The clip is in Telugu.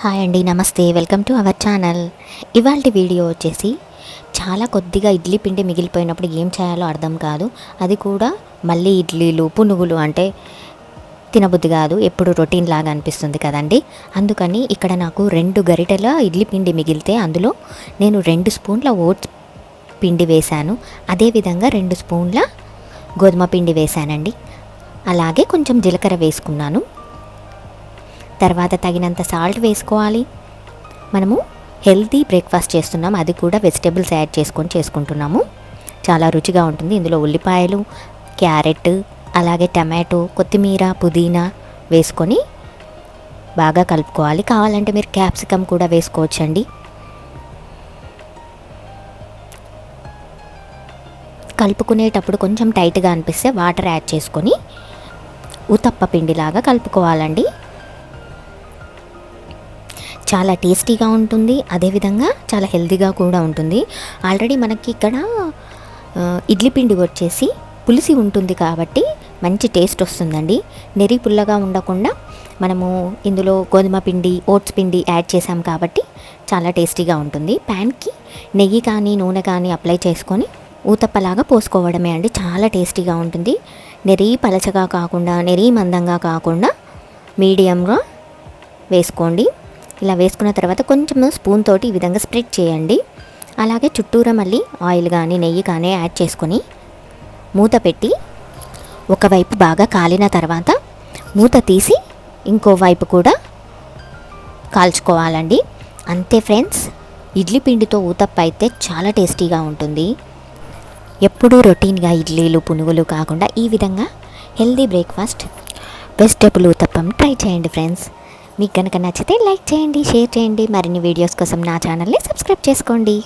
హాయ్ అండి నమస్తే. Welcome to our channel. ఇవాళ వీడియో వచ్చేసి చాలా కొద్దిగా ఇడ్లీ పిండి మిగిలిపోయినప్పుడు ఏం చేయాలో అర్థం కాదు. అది కూడా మళ్ళీ ఇడ్లీలు పునుగులు అంటే తినబుద్ధి కాదు. ఎప్పుడు రొటీన్ లాగా అనిపిస్తుంది కదండి. అందుకని ఇక్కడ నాకు రెండు గరిటెల ఇడ్లీ పిండి మిగిలితే అందులో నేను రెండు స్పూన్ల ఓట్స్ పిండి వేశాను. అదేవిధంగా రెండు స్పూన్ల గోధుమ పిండి వేశానండి. అలాగే కొంచెం జీలకర్ర వేసుకున్నాను. తర్వాత తగినంత సాల్ట్ వేసుకోవాలి. మనము హెల్తీ బ్రేక్ఫాస్ట్ చేస్తున్నాం. అది కూడా వెజిటేబుల్స్ యాడ్ చేసుకొని చేసుకుంటున్నాము. చాలా రుచిగా ఉంటుంది. ఇందులో ఉల్లిపాయలు క్యారెట్ అలాగే టమాటో కొత్తిమీర పుదీనా వేసుకొని బాగా కలుపుకోవాలి. కావాలంటే మీరు క్యాప్సికమ్ కూడా వేసుకోవచ్చండి. కలుపుకునేటప్పుడు కొంచెం టైట్గా అనిపిస్తే వాటర్ యాడ్ చేసుకొని ఉతప్ప పిండిలాగా కలుపుకోవాలండి. చాలా టేస్టీగా ఉంటుంది అదేవిధంగా చాలా హెల్తీగా కూడా ఉంటుంది. ఆల్రెడీ మనకి ఇక్కడ ఇడ్లీ పిండి వచ్చేసి పులిసి ఉంటుంది కాబట్టి మంచి టేస్ట్ వస్తుందండి. నెరి పుల్లగా ఉండకుండా మనము ఇందులో గోధుమ పిండి ఓట్స్ పిండి యాడ్ చేసాం కాబట్టి చాలా టేస్టీగా ఉంటుంది. ప్యాన్కి నెయ్యి కానీ నూనె కానీ అప్లై చేసుకొని ఊతప్పలాగా పోసుకోవడమే అండి. చాలా టేస్టీగా ఉంటుంది. నెరీ పలచగా కాకుండా నెరీ మందంగా కాకుండా మీడియంగా వేసుకోండి. ఇలా వేసుకున్న తర్వాత కొంచెం స్పూన్ తోటి ఈ విధంగా స్ప్రెడ్ చేయండి. అలాగే చుట్టూరా మళ్ళీ ఆయిల్ కానీ నెయ్యి కానీ యాడ్ చేసుకొని మూత పెట్టి ఒకవైపు బాగా కాలిన తర్వాత మూత తీసి ఇంకోవైపు కూడా కాల్చుకోవాలండి. అంతే ఫ్రెండ్స్ ఇడ్లీ పిండితో ఊతప్ప అయితే చాలా టేస్టీగా ఉంటుంది. ఎప్పుడూ రొటీన్గా ఇడ్లీలు పునుగులు కాకుండా ఈ విధంగా healthy breakfast vegetable uttapam try చేయండి ఫ్రెండ్స్. మీకు కనుక నచ్చితే లైక్ చేయండి షేర్ చేయండి. మరిన్ని వీడియోస్ కోసం నా ఛానల్ని సబ్స్క్రైబ్ చేసుకోండి.